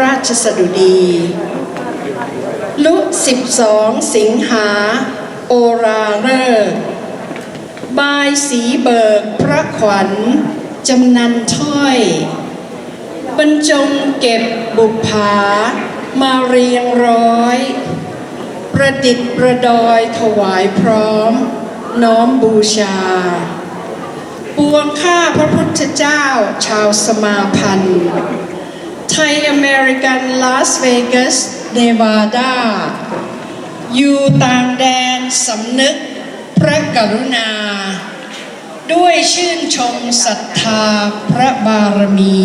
ราชสดุดี ลุสิบสองสิงหา โอราเริกบายสีเบิกพระขวัญ จำนันถ้อย บรรจงเก็บบุปผามาเรียงร้อย ประดิษฐ์ประดอยถวายพร้อม น้อมบูชา ปวงข้าพระพุทธเจ้าชาวสมาพันธ์ ไทยอเมริกันลาสเวกัสเนวาดาอยู่ต่างแดนสำนึกพระกรุณา ด้วยชื่นชมศรัทธาพระบารมี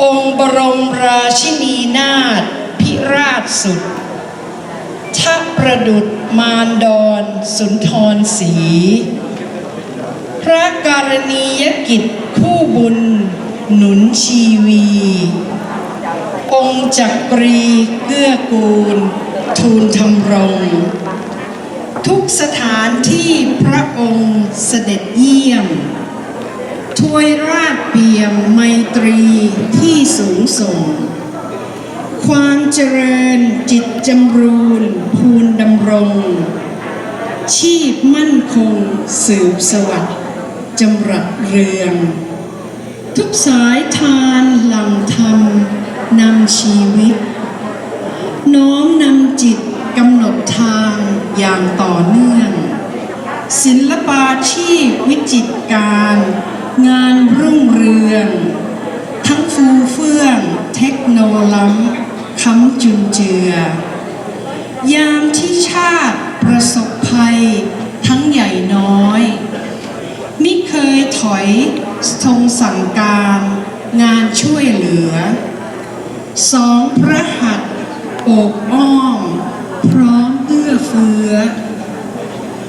องค์บรมราชินีนาถพิราชสุดทัพประดุดมารดอนสุนทรศรีพระการณียกิจคู่บุญ หนุนชีวี องค์จักรีเกื้อกูล ทูลทำรง ทุกสถานที่พระองค์เสด็จเยี่ยมถวยราชเปี่ยมไมตรีที่สูงส่ง ความเจริญจิตจำรูนภูนดำรง ชีพมั่นคงสืบสวัสดิ์จำรัดเรือง ทุกสายทานหลังธรรมนำชีวิต น้อมนำจิตกำหนดทางอย่างต่อเนื่อง ศิลปาชีพวิจิตการ งานรุ่งเรือง ทั้งฟูเฟื่อง เทคโนล้ำค้ำจุนเจือ ยามที่ชาติประสบภัย ทั้งใหญ่น้อย มิเคยถอย ทรงสั่งการงานช่วยเหลือ สองพระหัตถ์โอบอ้อม พร้อมเอื้อเฟื้อ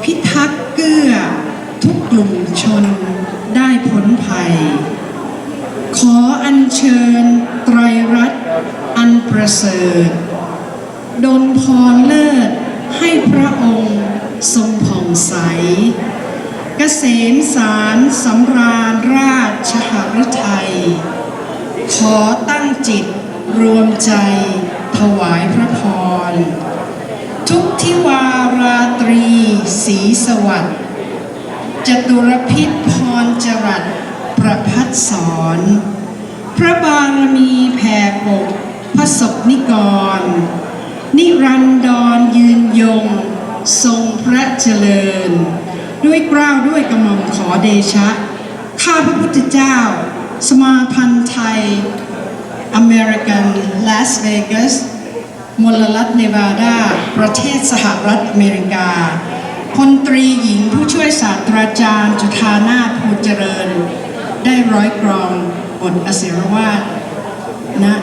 พิทักษ์เกื้อ ทุกกลุ่มชนได้พ้นภัย ขออัญเชิญไตรรัตน์อันประเสริฐดลพรเลิศให้พระองค์ทรงผ่องใส กษมสารสำราญราชหฤทัย ขอตั้งจิตรวมใจถวายพระพร ทุกทิวาราตรีสีสวัสดิ์จตุรพิษพรจรัสประพัดสอน พระบารมีแผ่ปกพระศกนิกร นิรันดรยืนยง ทรงพระเจริญ ด้วยกล้าวด้วยกระหม่อมขอเดชะ ข้าพระพุทธเจ้า สมาพันธ์ไทย อเมริกันลาสเวกัสมลรัฐเนวาดา ประเทศสหรัฐอเมริกาพลตรีหญิงผู้ช่วยศาสตราจารย์ จุธานาถภูเจริญ ได้ร้อยกรองบทอศิรวาสณคืนวันนะ